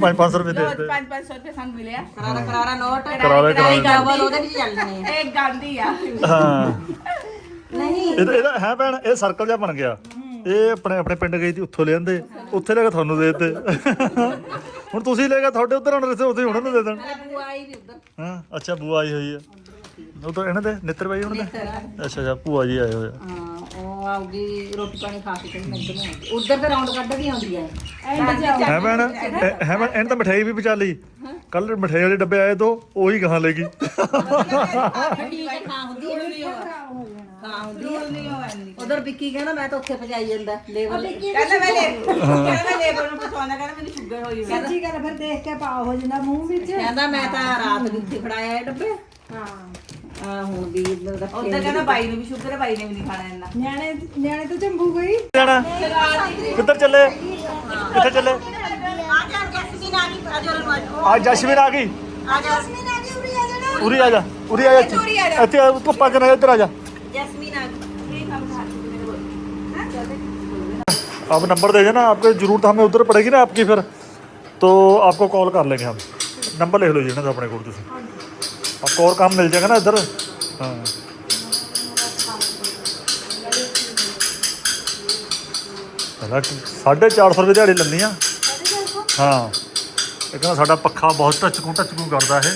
5-500 ਰੁਪਏ ਦੇ ਦਿੱਤੇ। 5-500 ਰੁਪਏ ਸਾਨੂੰ ਮਿਲਿਆ। ਕਰਾਰਾ ਕਰਾਰਾ ਨੋਟ। ਕਰਾਰਾ ਕਰਾਰਾ ਡਬਲ ਉਹਦੇ ਵਿੱਚ ਚੱਲਣੇ ਇਹ ਗਾਂਧੀ ਆ। ਹਾਂ। ਨਹੀਂ। ਇਹਦਾ ਇਹਦਾ ਹੈ ਭੈਣ ਇਹ ਸਰਕਲ ਜਿਹਾ ਬਣ ਗਿਆ। ਇਹ ਆਪਣੇ ਆਪਣੇ ਪਿੰਡ ਗਈ ਸੀ ਉੱਥੋਂ ਲਿਆਂਦੇ ਉੱਥੇ ਲੈ ਕੇ ਤੁਹਾਨੂੰ ਦੇ ਦਿੱਤੇ। ਹੁਣ ਤੁਸੀਂ ਲੈ ਕੇ ਤੁਹਾਡੇ ਉਧਰ ਹੁਣ ਰਸੇ ਉੱਥੇ ਉਹਨਾਂ ਨੂੰ ਦੇ ਦੇਣ। ਬੁਆਈ ਵੀ ਉਧਰ। ਹਾਂ ਅੱਛਾ ਬੂਆ ਆਈ ਹੋਈ ਆ। ਉਹ ਤਾਂ ਇਹਨਾਂ ਦੇ ਨਿੱਤਰ ਬਾਈ ਉਹਨਾਂ ਦੇ? ਅੱਛਾ ਅੱਛਾ ਭੂਆ ਜੀ ਆਏ ਹੋਏ ਆ। ਹਾਂ ਉਹ ਆਉਗੀ ਰੋਟੀ ਪਾਣੀ ਖਾ ਕੇ ਤੇ ਮੈਂ ਇੱਧਰ ਨੂੰ ਉਧਰ ਤੇ ਰਾਉਂਡ ਕੱਢ ਵੀ ਆਉਂਦੀ ਹੈ ਹੈ ਭੈਣ ਇਹ- ਹੈ ਭੈਣ ਇਹਨੇ ਤਾਂ ਮਠਿਆਈ ਵੀ ਬਚਾ ਲਈ ਕੱਲ ਮਠਿਆਈ ਵਾਲੇ ਡੱਬੇ ਆਏ ਦੋ ਉਹੀ ਗਾਂ ਲੈ ਗਈ। ਠੀਕ ਹੈ ਖਾ ਹੁੰਦੀ ਉਧਰ ਵਿੱਕੀ ਕਹਿੰਦਾ ਮੈਂ ਤਾਂ ਉੱਥੇ ਪਜਾਈ ਜਾਂਦਾ ਲੇਬਰ ਕਹਿੰਦਾ ਮੈਂ ਲੈ ਕਹਿੰਦਾ ਮੈਂ ਲੇਬਰ ਨੂੰ ਪਛਾਣਦਾ ਕਹਿੰਦਾ ਮੈਨੂੰ ਸ਼ੂਗਰ ਹੋਈ ਹੋਈ ਹੈ। ਸੱਚੀ ਗੱਲ ਫਿਰ ਦੇਖ ਕੇ ਪਾ ਹੋ ਜਾਂਦਾ ਮੂੰਹ ਵਿੱਚ। ਕਹਿੰਦਾ ਮੈਂ ਤਾਂ ਰਾਤ ਵੀ ਉੱਥੇ ਫੜਾਇਆ ਇਹ ਡੱਬੇ। ਹਾਂ। ਆ ਹੁਣ ਵੀ ਉਧਰ ਕਹਿੰਦਾ ਬਾਈ ਨੂੰ ਵੀ ਸ਼ੂਗਰ ਹੈ ਬਾਈ ਨੇ ਵੀ ਨਹੀਂ ਖਾਣਾ ਇੰਨਾ। ਨਿਆਣੇ ਨਿਆਣੇ ਤਾਂ ਚੰਬੂ ਗਈ। ਜਾਣਾ। ਕਿੱਧਰ ਚੱਲੇ? ਕਿੱਥੇ ਚੱਲੇ? ਆ ਜਾ ਜੈਸਮੀਨ ਆ ਗਈ ਆ ਜਾ ਆ ਜਸ਼ਵੀਰ ਆ ਗਈ ਆ ਜਾ ਉਰੀ ਆ ਜਾ। ਉਰੀ ਆ ਜਾ। ਇੱਥੇ ਆ, ਧੁੱਪਾਂ ਚ ਨਾ ਇੱਧਰ ਆ ਜਾ। जैस्मीन आ गई ये काम था आप नंबर दे देना आपको जरूरत हमें उधर पड़ेगी ना आपकी फिर तो आपको कॉल कर लेंगे हम नंबर लिख लो जी ना तो अपने को तुम आपको और काम मिल जाएगा ना इधर हाँ ਪਹਿਲਾਂ ਸਾਢੇ 400 ਰੁਪਏ ਦਿਹਾੜੀ ਲੈਂਦੀ ਆ ਹਾਂ ਇਹ ਕਹਿੰਦਾ ਸਾਡਾ ਪੱਖਾ ਬਹੁਤ ਟਚਕੂ ਟਚਕੂ ਕਰਦਾ ਇਹ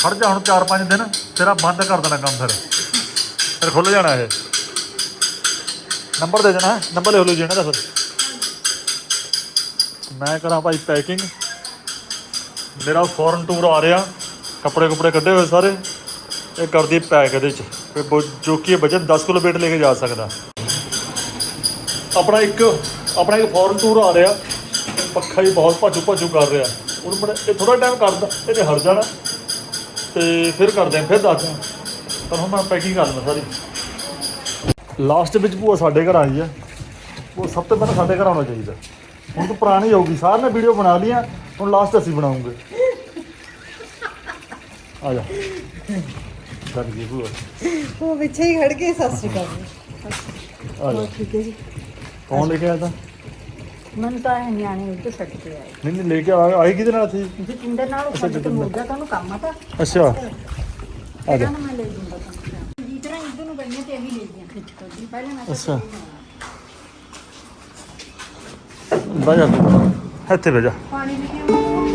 ਖੜ ਜਾ ਹੁਣ 4-5 ਦਿਨ, ਤੇਰਾ ਬੰਦ ਕਰ ਦੇਣਾ ਕੰਮ ਫਿਰ। ਫਿਰ ਖੁੱਲ ਜਾਣਾ ਇਹ। ਨੰਬਰ ਦੇ ਦੇਣਾ, ਨੰਬਰ ਲਿਖ ਲਓ ਜੀ ਇਹਨਾਂ ਦਾ ਫਿਰ। ਮੈਂ ਕਰਾਂ ਭਾਈ ਪੈਕਿੰਗ ਮੇਰਾ ਫੋਰਨ ਟੂਰ ਆ ਰਿਹਾ। ਕੱਪੜੇ ਕੁਪੜੇ ਕੱਢੇ ਹੋਏ ਸਾਰੇ। ਇਹ ਕਰਦੀ ਪੈਕ ਇਹਦੇ ਚ। ਜੋ ਕਿ ਇਹ ਵਜਨ 10 ਕਿਲੋ weight ਲੈ ਕੇ ਜਾ ਸਕਦਾ। ਆਪਣਾ ਇੱਕ ਆਪਣਾ ਇੱਕ ਫੋਰਨ ਟੂਰ ਆ ਰਿਹਾ। ਪੱਖਾ ਹੀ ਬਹੁਤ ਭਾਜੂ ਭਾਜੂ ਕਰ ਰਿਹਾ। ਹੁਣ ਮੈਂ ਇਹ ਥੋੜਾ ਟਾਈਮ ਕਰਦਾ ਇਹਨੇ ਹਟ ਜਾਣਾ। ਤੇ ਫਿਰ ਕਰਦੇ ਆਂ ਫਿਰ ਦੱਸਦੇ ਆਂ ਪਰ ਹੁਣ ਮੈਂ ਪੈਕਿੰਗ ਕਰ ਲੈਂਦਾ ਸਾਰੀ। ਲਾਸਟ ਵਿੱਚ ਭੂਆ ਸਾਡੇ ਘਰ ਆਈ ਹੈ। ਉਹ ਸਭ ਤੋਂ ਪਹਿਲਾਂ ਸਾਡੇ ਘਰ ਆਉਣਾ ਚਾਹੀਦਾ। ਹੁਣ ਤਾਂ ਪੁਰਾਣੀ ਹੋ ਗਈ ਸਾਰਿਆਂ ਨੇ ਵੀਡੀਓ ਬਣਾ ਲਈਆਂ ਹੁਣ ਲਾਸਟ ਅਸੀਂ ਬਣਾਉਂਗੇ। ਆ ਜਾ। ਕਰ ਗਈ ਭੂਆ। ਉਹ ਪਿੱਛੇ ਹੀ ਖੜ ਕੇ ਸਤਿ ਸ਼੍ਰੀ ਅਕਾਲ। ਆ ਜਾ। ਠੀਕ ਹੈ ਜੀ? ਕੌਣ ਲੈ ਕੇ ਮਨ ਤਾਂ ਇਹ ਨਿਆਣੇ ਇੱਥੇ ਛੱਡ ਕੇ ਆਏ। ਨਹੀਂ ਨਹੀਂ ਲੈ ਕੇ ਆ- ਆਏ ਕਿਹਦੇ ਨਾਲ ਸੀ ਜਤਿੰਦਰ ਨਾਲ ਉਹ ਛੱਡ ਕੇ ਮੁੜ ਗਿਆ ਤੁਹਾਨੂੰ ਕੰਮ ਆ ਤਾਂ। ਅੱਛਾ। ਆ ਜਾ। ਮੈਂ ਲੈ ਜੂੰਗਾ ਤੁਹਾਨੂੰ ਜੀ ਤਰ੍ਹਾਂ ਇੱਧਰ ਨੂੰ ਗਈਆਂ ਤੇ ਅਸੀਂ ਲੈ ਗਈਆਂ। ਖਿੱਚ ਕੇ ਜੀ ਪਹਿਲਾਂ ਮੈਂ ਅੱਛਾ ਬਹਿ ਜਾ। ਤੂੰ। ਇੱਥੇ ਬਹਿ ਜਾ। ਪਾਣੀ ਵੀ ਕਿਉਂ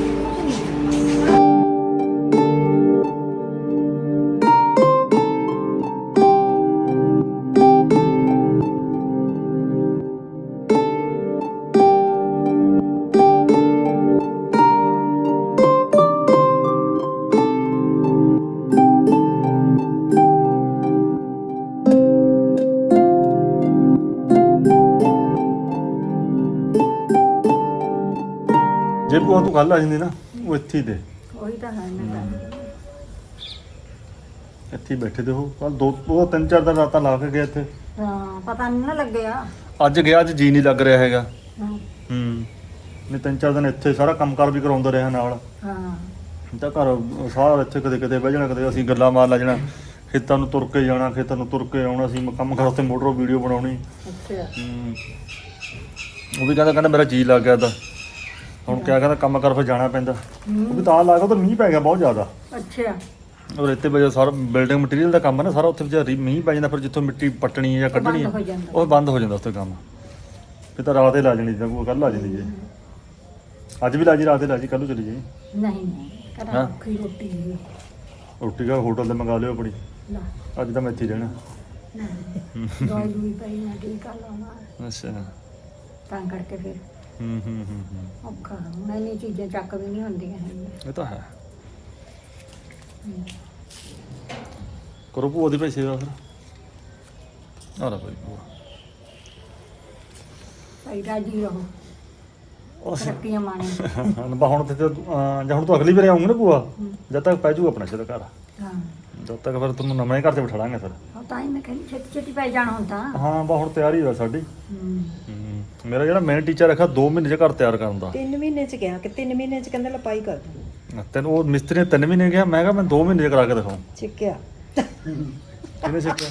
ਜੇ ਭੂਆ ਤੂੰ ਕੱਲ ਆ ਜਾਂਦੀ ਨਾ ਉਹ ਇੱਥੇ ਹੀ ਦੇ। ਉਹੀ ਤਾਂ ਹੈ। ਮੈਂ ਤਾਂ ਇੱਥੇ ਹੀ ਬੈਠੇ ਤੇ ਉਹ। ਕੱਲ ਦੋ ਉਹ ਤਿੰਨ ਚਾਰ ਦਿਨ ਰਾਤਾਂ ਲਾ ਕੇ ਗਏ ਇੱਥੇ। ਹਾਂ ਪਤਾ ਨਹੀਂ ਨਾ ਲੱਗਿਆ। ਅੱਜ ਗਿਆ ਅੱਜ ਜੀ ਨਹੀਂ ਲੱਗ ਰਿਹਾ ਹੈਗਾ। ਹਾਂ। ਹੂੰ। ਨਹੀਂ ਤਿੰਨ ਚਾਰ ਦਿਨ ਇੱਥੇ ਸਾਰਾ ਕੰਮਕਾਰ ਵੀ ਕਰਾਉਂਦਾ ਰਿਹਾ ਨਾਲ। ਹਾਂ। ਤਾਂ ਘਰ ਸਾਰਾ ਇੱਥੇ ਕਦੇ ਕਦੇ ਬਹਿ ਜਾਣਾ ਕਦੇ ਅਸੀਂ ਗੱਲਾਂ ਮਾਰ ਲਾ ਜਾਣਾ। ਖੇਤਾਂ ਨੂੰ ਤੁਰ ਕੇ ਜਾਣਾ ਖੇਤਾਂ ਨੂੰ ਤੁਰ ਕੇ ਆਉਣਾ ਸੀ ਕੰਮ ਕਰ ਉੱਤੇ ਮੋਟਰ ਵੀਡੀਓ ਬਣਾਉਣੀ। ਅੱਛਾ। ਹੂੰ। ਉਹ ਵੀ ਕਹਿੰਦਾ ਕਹਿੰਦਾ ਮੇਰਾ ਜੀ ਲੱਗ ਗਿਆ ਤਾਂ ਹੁਣ ਕਿਆ ਕਹਿੰਦਾ ਕੰਮ ਕਰ ਫਿਰ ਜਾਣਾ ਪੈਂਦਾ। ਵੀ ਤਾਂ ਲੱਗਾ ਤਾਂ ਮੀਂਹ ਪੈ ਗਿਆ ਬਹੁਤ ਜ਼ਿਆਦਾ। ਅੱਛਾ। ਔਰ ਇੱਥੇ ਵਜਾ ਸਾਰਾ ਬਿਲਡਿੰਗ ਮਟੀਰੀਅਲ ਦਾ ਕੰਮ ਹੈ ਨਾ ਸਾਰਾ ਉੱਥੇ ਵਿਚਾਰੀ ਮੀਂਹ ਪੈ ਜਾਂਦਾ ਫਿਰ ਜਿੱਥੋਂ ਮਿੱਟੀ ਪੱਟਣੀ ਹੈ ਜਾਂ ਕੱਢਣੀ ਹੋ ਜਾਂਦਾ। ਉਹ ਬੰਦ ਹੋ ਜਾਂਦਾ ਉੱਥੇ ਕੰਮ। ਫਿਰ ਤਾਂ ਰਾਤ ਹੀ ਲਾ ਜਣੀ ਜਾਂ ਕੋਈ ਕੱਲ ਆ ਜਾਂਦੀ ਜੇ ਅੱਜ ਵੀ ਲਾ ਜੀ ਰਾਤ ਹੀ ਲਾ ਜੀ ਕੱਲ ਨੂੰ ਚਲੀ ਜਾਈ। ਨਹੀਂ ਨਹੀਂ। ਕਰਾਂ ਖੀ ਰੋਟੀ ਨਹੀਂ ਰੋਟੀ ਦਾ ਹੋਟਲ ਤੇ ਮੰਗਾ ਲਿਓ ਆਪਣੀ। ਨਾ ਅੱਜ ਤਾਂ ਮੈਂ ਇੱਥੇ ਹੀ ਰਹਿਣਾ। ਨਹੀਂ ਦਵਾਈ ਦੂਈ ਪਈ ਨਾ ਕੀ ਕਰ ਲਾਉਣਾ ਅੱਛਾ। ਤਾਂ ਕਰਕੇ ਫਿਰ। ਹੂੰ ਹੂੰ ਹੂੰ ਹੂੰ। ਔਖਾ ਹੁੰਦਾ ਇੰਨੀ ਚੀਜ਼ਾਂ ਚੱਕ ਵੀ ਨਹੀਂ ਹੁੰਦੀਆਂ ਹੈਗੀਆਂ। ਇਹ ਤਾਂ ਹੈ। ਕਰੋ ਭੂਆ ਦੀ ਪੈਸੇ ਦਾ ਫਿਰ। ਆ ਲੈ ਭਾਈ ਭੂਆ। ਭਾਈ ਰਾਜੀ ਰਹੋ। ਅਸੀਂ ਤਰੱਕੀਆਂ ਮਾਣੇ। ਬਾ (laughs) ਹੁਣ ਤੇ ਤੇ, ਅਹ, ਜਾਂ ਹੁਣ ਤੂੰ ਅਗਲੀ ਵਾਰ ਆਉਂਗੀ ਨਾ ਭੂਆ ਜਦ ਤੱਕ ਪੈ ਜੂ ਆਪਣਾ ਸਿਰ ਘਰ। ਹਾਂ। ਜਦ ਤੱਕ ਫਿਰ ਤੁਹਾਨੂੰ ਨਵੇਂ ਘਰ ਤੇ ਬਿਠਾੜਾਂਗੇ ਫਿਰ। ਉਹ ਤਾਂ ਹੀ ਮੈਂ ਕਹਿੰਦੀ ਛੇਤੀ ਛੇਤੀ ਪੈ ਜਾਣਾ ਹੁੰਦਾ ਹਾਂ ਬਾ ਹੁਣ ਤਿਆਰੀ ਹੋਇਆ ਸਾਡੀ। ਹੂੰ। ਹੂੰ। ਮੇਰਾ ਜਿਹੜਾ ਮੇਨ ਟੀਚਰ ਰੱਖਿਆ 2 ਮਹੀਨੇ ਚ ਘਰ ਤਿਆਰ ਕਰਨ ਦਾ। ਤਿੰਨ ਮਹੀਨੇ ਚ ਗਿਆ ਕਿ ਤਿੰਨ ਮਹੀਨੇ ਚ ਕਹਿੰਦਾ ਲਪਾਈ ਕਰ ਦੂੰ। ਤੈਨੂੰ ਉਹ ਮਿਸਤਰੀ ਨੇ 3 ਮਹੀਨੇ ਗਿਆ ਮੈਂ ਕਿਹਾ ਮੈਂ 2 ਮਹੀਨੇ ਚ ਕਰਾ ਕੇ ਦਿਖਾਉਂ। ਚਿੱਕਿਆ ਕਿਹਨੇ ਸਿੱਖਿਆ?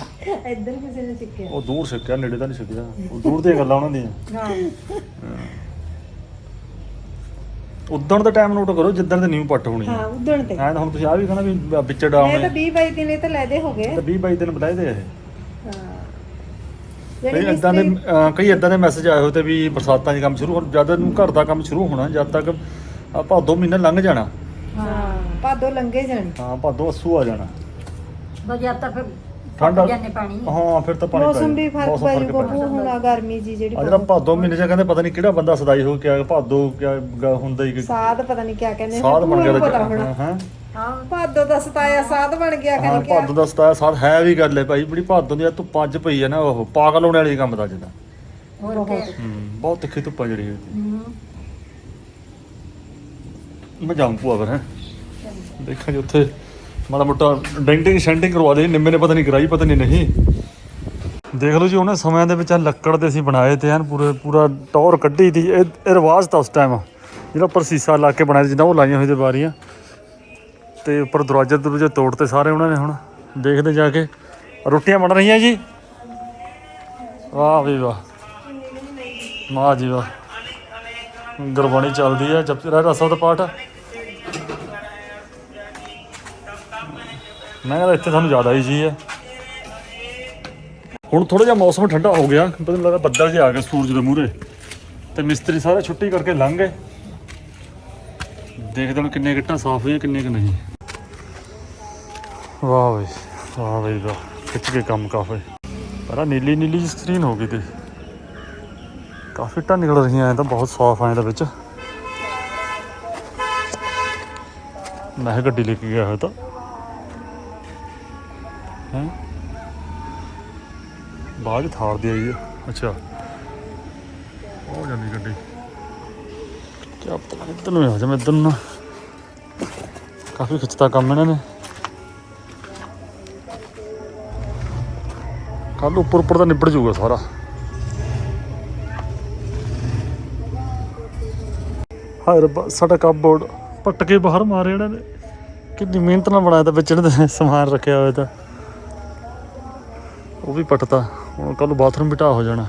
ਇੱਧਰ ਕਿਸੇ ਨੇ ਚਿੱਕਿਆ ਉਹ ਦੂਰ ਸਿੱਖਿਆ ਨੇੜੇ ਤਾਂ ਨਹੀਂ ਸਿੱਖਿਆ। ਉਹ ਦੂਰ ਦੀਆਂ ਗੱਲਾਂ ਉਹਨਾਂ ਦੀਆਂ। ਹਾਂ। ਉਦਣ ਦਾ ਟਾਈਮ ਨੋਟ ਕਰੋ ਜਿੱਦਣ ਦੀ ਨਿਊ ਪੱਟ ਹੋਣੀ ਹਾਂ। ਹੈ ਉਦਣ ਤੇ। ਐਂ ਤਾਂ ਹੁਣ ਤੁਸੀਂ ਆ ਵੀ ਕਹਣਾ ਵੀ ਵਿੱਚ ਇਹ ਡਾਉਣੇ ਤਾਂ 20 22 ਦਿਨ ਇਹ ਤਾਂ ਲੈਦੇ ਹੋ ਗਏ ਤੇ 20 22 ਦਿਨ ਬਤਾਏ ਦੇ ਇਹ। ਹਾਂ। ਕਈ ਜਿਹੜੀ ਇਦਾਂ ਦੇ ਮਿਸਤਰੀ ਅਹ ਕਈ ਇਦਾਂ ਦੇ ਮੈਸੇਜ ਆਏ ਹੋਏ ਤੇ ਵੀ ਬਰਸਾਤਾਂ 'ਚ ਕੰਮ ਸ਼ੁਰੂ ਹੋ ਜਦ ਨੂੰ ਘਰ ਦਾ ਕੰਮ ਸ਼ੁਰੂ ਹੋਣਾ ਜਦ ਤੱਕ ਆ ਭਾਦੋ ਮਹੀਨਾ ਲੰਘ ਜਾਣਾ। ਹਾਂ ਭਾਦੋ ਲੰਗੇ ਜਾਣੀ। ਹਾਂ ਭਾਦੋ ਅਸੂ ਆ ਜਾਣਾ। ਵਧੀਆ ਤਾਂ ਫਿਰ ਠੰਡ ਜਾਨੇ ਪਾਣੀ ਹਾਂ। ਫਿਰ ਤਾਂ ਪਾਣੀ ਮੌਸਮ ਵੀ ਫ਼ਰਕ ਮੌਸਮ ਪੈ ਫ਼ਰਕ ਜੂਗਾ ਪੈਣਾ। ਹੁਣ ਆ ਗਰਮੀ ਜੀ ਜਿਹੜੀ ਆ ਜਿਹੜਾ ਭਾਦੋ ਮਹੀਨੇ 'ਚ ਕਹਿੰਦੇ ਪਤਾ ਨਹੀਂ ਕਿਹੜਾ ਬੰਦਾ ਸਦਾਈ ਹੋ ਕੇ ਆਇਆ ਭਾਦੋ ਕਿਆ ਗ- ਹੁੰਦਾ ਹੀ ਕਿ ਸਾਧ ਪਤਾ ਨਹੀਂ ਕਿਆ ਕਹਿੰਦੇ ਸਾਧ ਬਣ ਗਿਆ ਭੂਆ ਨੂੰ ਪਤਾ ਹਾਂ ਹੋਣਾ। ਹਾਂ? ਹਾਂ। ਭਾਦੋ ਦਾ ਸਤਾਇਆ ਸਾਧ ਬਣ ਗਿਆ ਹਾਂ ਕਹਿੰਦੇ ਕਿਆ। ਭਾਦੋ ਦਾ ਸਤਾਇਆ ਸਾਲ ਹੈ ਵੀ ਗੱਲ ਹੈ ਭਾਈ ਬੜੀ ਭਾਦੋ ਦੀ ਧੁੱਪ ਅੱਜ ਪਈ ਹੈ ਨਾ ਉਹ ਪਾਗਲ ਹੋਣੇ ਵਾਲੀ ਕੰਮ ਦਾ ਜਿੱਦਾਂ ਹੋਰ ਕੀ ਹੂੰ ਬਹੁਤ ਤਿੱਖੀ ਧੁੱਪਾਂ ਜਿਹੜੀ ਹੋਈ। ਮੈਂ ਜਾਊਂ ਭੂਆ ਫਿਰ ਹੈ। ਦੇਖਾਂ ਜੀ ਉੱਥੇ। ਮਾੜਾ ਮੋਟਾ ਡੈਂਟਿੰਗ ਸ਼ੈਂਟਿੰਗ ਕਰਵਾ ਦੇ ਨਿੰਮੇ ਨੇ ਪਤਾ ਨਹੀਂ ਕਰਾਈ, ਪਤਾ ਨਹੀਂ ਨਹੀਂ। ਦੇਖ ਲਓ ਜੀ ਉਹਨੇ ਸਮਿਆਂ ਦੇ ਵਿੱਚ ਆਹ ਲੱਕੜ ਦੇ ਅਸੀਂ ਬਣਾਏ ਤੇ ਹਨ ਪੂਰੇ ਪੂਰਾ ਟੌਰ ਕੱਢੀ ਦੀ, ਇਹ ਇਹ ਰਿਵਾਜ ਤਾਂ ਉਸ ਟਾਈਮ ਜਿਹੜਾ ਉੱਪਰ ਸੀਸਾ ਲਾ ਕੇ ਬਣਾਇਆ ਜਿੱਦਾਂ ਉਹ ਲਾਈਆਂ ਹੋਈਆਂ ਤੇ ਬਾਰੀਆਂ ਤੇ ਉੱਪਰ ਦਰਵਾਜ਼ੇ ਦਰਵਾਜ਼ੇ ਤੋੜਤੇ ਸਾਰੇ ਉਹਨਾਂ ਨੇ ਹੁਣ ਦੇਖਦੇ ਜਾ ਕੇ। ਰੋਟੀਆਂ ਬਣ ਰਹੀਆਂ ਜੀ। ਵਾਹ ਵੀ ਵਾਹ। ਵਾਹ ਜੀ ਵਾਹ। ਗੁਰਬਾਣੀ ਚੱਲਦੀ ਹੈ ਜਪਜੀ ਰਸਾ ਦਾ ਪਾਠ। ਮੈਂ ਕਹਿੰਦਾ ਇੱਥੇ ਸਾਨੂੰ ਜ਼ਿਆਦਾ ਈਜ਼ੀ ਹੈ ਹੁਣ ਥੋੜਾ ਜਿਹਾ ਮੌਸਮ ਠੰਡਾ ਹੋ ਗਿਆ, ਪਤਾ ਨਹੀਂ ਲੱਗਦਾ ਬੱਦਲ ਜਿਹਾ ਆ ਗਿਆ ਸੂਰਜ ਦੇ ਮੂਹਰੇ। ਤੇ ਮਿਸਤਰੀ ਸਾਰੇ ਛੁੱਟੀ ਕਰਕੇ ਲੰਘ ਗਏ। ਦੇਖਦੇ ਹਾਂ ਕਿੰਨੇ ਗਿੱਟਾਂ ਸਾਫ਼ ਹੋਈਆਂ, ਕਿੰਨੇ ਕਿ ਨਹੀਂ। ਵਾਹ ਬਈ ਵਾਹ ਬਈ, ਵਾਹ, ਖਿੱਚ ਕੇ ਕੰਮ ਕਾਫੀ। ਪਰ ਨੀਲੀ ਨੀਲੀ ਜਿਹੀ ਸਕਰੀਨ ਹੋ ਗਈ ਤੇ। ਕਾਫੀ ਟਾਂ ਨਿਕਲ ਰਹੀਆਂ ਐ ਤਾਂ ਬਹੁਤ ਸਾਫ਼ ਆਏ ਦਾ ਵਿੱਚ। ਮੈਂ ਕਿਹਾ ਗੱਡੀ ਲੈ ਕੇ ਗਿਆ ਹੋਇਆ ਤਾਂ। ਬਾਅਦ 'ਚ ਥਾਰ ਦੀ ਆਈ ਹੈ ਅੱਛਾ। ਉਹ ਜਾਂਦੀ ਗੱਡੀ। ਕੀ ਪਤਾ ਇੱਧਰ ਨੂੰ ਆ ਜਾ ਮੈਂ ਇੱਧਰ ਨੂੰ ਨਾ। ਕਾਫੀ ਖਿੱਚਤਾ ਕੰਮ ਇਹਨਾਂ ਨੇ। ਕੱਲ ਉੱਪਰ ਉੱਪਰ ਤਾਂ ਨਿਬੜ ਜਾਊਗਾ ਸਾਰਾ। ਹਾਏ ਰੱਬਾ ਸਾਡਾ ਕਪਬੋਰਡ ਪੱਟ ਕੇ ਬਾਹਰ ਮਾਰੇ ਇਹਨਾਂ ਨੇ। ਕਿੰਨੀ ਮਿਹਨਤ ਨਾਲ ਬਣਾਇਆ ਤਾਂ ਵਿੱਚ ਇਹਨਾਂ ਦੇ ਸਮਾਨ ਰੱਖਿਆ ਹੋਇਆ ਤਾਂ। ਉਹ ਵੀ ਪੱਟਤਾ। ਹੁਣ ਕੱਲ ਬਾਥਰੂਮ ਵੀ ਹੋ ਜਾਣਾ।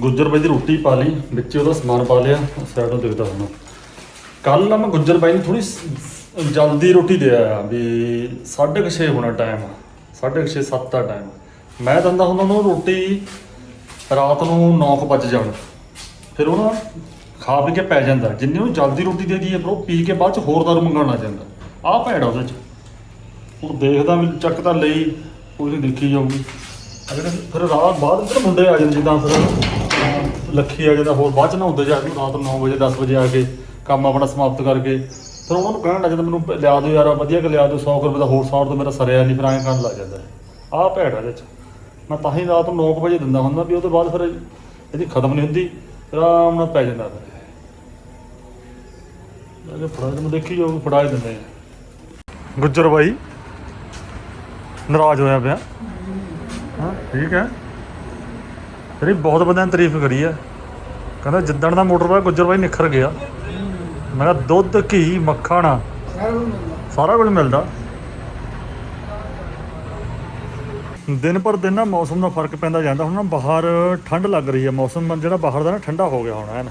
ਗੁੱਜਰ ਬਾਈ ਦੀ ਰੋਟੀ ਪਾ ਲਈ, ਵਿੱਚ ਉਹਦਾ ਸਮਾਨ ਪਾ ਲਿਆ ਸਾਈਡ ਨੂੰ ਦੇਖਦਾ ਹੁਣ ਕੱਲ ਨਾ ਮੈਂ ਗੁੱਜਰ ਬਾਈ ਨੂੰ ਥੋੜੀ ਜਲਦੀ ਰੋਟੀ ਦੇ ਆਇਆ ਵੀ 6:30 ਹੋਣਾ ਟਾਈਮ 6:30 7 ਦਾ ਟਾਈਮ ਮੈਂ ਦਿੰਦਾ ਹੁੰਦਾ ਉਹਨੂੰ ਰੋਟੀ ਰਾਤ ਨੂੰ 9 ਵਜ ਜਾਣ। ਫਿਰ ਉਹ ਨਾ ਖਾ ਪੀ ਕੇ ਪੈ ਜਾਂਦਾ। ਜਿੰਨੀ ਉਹ ਜਲਦੀ ਰੋਟੀ ਦੇ ਦਈਏ, ਫਿਰ ਉਹ ਪੀ ਕੇ ਬਾਅਦ ਚ ਹੋਰ ਦਾਰੂ ਮੰਗਾਉਣਾ ਲੱਗ ਜਾਂਦਾ। ਆਹ ਭੈੜਾ ਉਹਦੇ ਚ। ਹੁਣ ਦੇਖਦਾ ਵੀ ਚੱਕ ਤਾਂ ਲਈ ਉਹਦੀ ਦੇਖੀ ਜਾਊਗੀ। ਅਗਰ ਫਿਰ ਰਾਤ ਬਾਅਦ ਫਿਰ ਮੁੰਡੇ ਆ ਜਾਂਦੇ ਜਿੱਦਾਂ ਫਿਰ ਲੱਖੀ ਆ ਜਾਂਦਾ, ਹੋਰ ਬਾਅਦ ਚ ਨਹਾਉਂਦੇ ਜਾ ਕੇ ਰਾਤ ਨੂੰ 9 ਵਜੇ 10 ਵਜੇ ਆ ਕੇ ਕੰਮ ਆਪਣਾ ਸਮਾਪਤ ਕਰਕੇ, ਫਿਰ ਉਹਨਾਂ ਨੂੰ ਕਹਿਣ ਲੱਗ ਜਾਂਦਾ, ਮੈਨੂੰ ਲਿਆ ਦਿਓ ਯਾਰ, ਵਧੀਆ ਕਿ ਲਿਆ ਦਿਓ 100 ਰੁਪਏ ਦਾ ਹੋਰ 100 ਤੋਂ ਮੇਰਾ ਸਰਿਆ ਨਹੀਂ ਫਿਰ ਐਂ ਕਰਨ ਲੱਗ ਜਾਂਦਾ। ਆਹ ਭੈੜ ਇਹਦੇ ਚ। ਮੈਂ ਤਾਂ ਹੀ ਰਾਤ ਨੂੰ 9 ਵਜੇ ਦਿੰਦਾ ਹੁੰਦਾ ਵੀ ਉਹ ਤੋਂ ਬਾਅਦ ਫਿਰ ਇਹਦੀ ਖਤਮ ਨਹੀਂ ਹੁੰਦੀ, ਫਿਰ ਆਰਾਮ ਨਾਲ ਪੈ ਜਾਂਦਾ ਫਿਰ। ਅਗੇ ਫੜਾ ਨੂੰ ਦੇਖੀ ਜਾਓ ਫੜਾ ਹੀ ਦਿੰਦੇ ਆ। ਗੁੱਜਰ ਬਾਈ। ਨਾਰਾਜ਼ ਹੋਇਆ ਪਿਆ। ਹਾਂ, ਠੀਕ ਹੈ। ਤੇਰੀ ਬਹੁਤ ਬੰਦਿਆਂ ਨੇ ਤਾਰੀਫ ਕਰੀ ਆ। ਕਹਿੰਦਾ ਜਿੱਦਣ ਦਾ ਮੋਟਰ ਬਾਈ ਗੁੱਜਰ ਬਾਈ ਨਿਖਰ ਗਿਆ, ਮੈਂ ਕਿਹਾ ਦੁੱਧ, ਘੀ, ਮੱਖਣ ਸਾਰਾ ਕੁਝ ਮਿਲਦਾ। ਦਿਨ ਪਰ ਦਿਨ ਨਾ ਮੌਸਮ ਦਾ ਫ਼ਰਕ ਪੈਂਦਾ ਜਾਂਦਾ। ਹੁਣ ਨਾ ਬਾਹਰ ਠੰਡ ਲੱਗ ਰਹੀ ਹੈ ਮੌਸਮ ਜਿਹੜਾ ਬਾਹਰ ਦਾ ਨਾ ਠੰਡਾ ਹੋ ਗਿਆ ਹੋਣਾ ਹੈ ਨਾ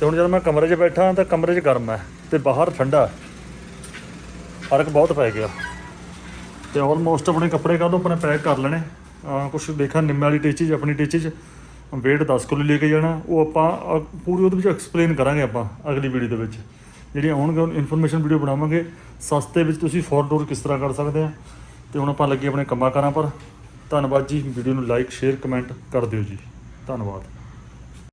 ਤੇ ਹੁਣ ਜਦੋਂ ਮੈਂ ਕਮਰੇ 'ਚ ਬੈਠਾ ਤਾਂ ਕਮਰੇ 'ਚ ਗਰਮ ਹੈ ਤੇ ਬਾਹਰ ਠੰਡਾ। ਹੈ। ਫ਼ਰਕ ਬਹੁਤ ਪੈ ਗਿਆ। ਤੇ ਆਲਮੋਸਟ ਆਪਣੇ ਕੱਪੜੇ ਕਾਹਦੋਂ ਆਪਣੇ ਪੈਕ ਕਰ ਲੈਣੇ। ਕੁਝ ਦੇਖਾਂ ਨਿੰਮੇ ਵਾਲੀ ਟੀਚੀ 'ਚ ਆਪਣੀ ਟੀਚੀ 'ਚ। weight 10 ਕਿਲੋ ਲੈ ਕੇ ਜਾਣਾ। ਉਹ ਆਪਾਂ ਅ, ਪੂਰੀ ਉਹਦੇ ਵਿੱਚ ਐਕਸਪਲੇਨ ਕਰਾਂਗੇ ਆਪਾਂ ਅਗਲੀ ਵੀਡੀਓ ਦੇ ਵਿੱਚ। ਜਿਹੜੀਆਂ ਆਉਣਗੇ ਇਨਫੋਰਮੇਸ਼ਨ ਵੀਡੀਓ ਬਣਾਵਾਂਗੇ। ਸਸਤੇ ਵਿੱਚ ਤੁਸੀਂ ਫੋਰ ਡੋਰ ਕਿਸ ਤਰ੍ਹਾਂ ਕਰ ਸਕਦੇ ਆ। ਤੇ ਹੁਣ ਆਪਾਂ ਲੱਗੇ ਆਪਣੇ ਕੰਮਾਂ ਕਾਰਾਂ ਪਰ। ਧੰਨਵਾਦ ਜੀ ਵੀਡੀਓ ਨੂੰ ਲਾਈਕ ਸ਼ੇਅਰ ਕਮੈਂਟ ਕਰ ਦਿਓ ਜੀ। ਧੰਨਵਾਦ।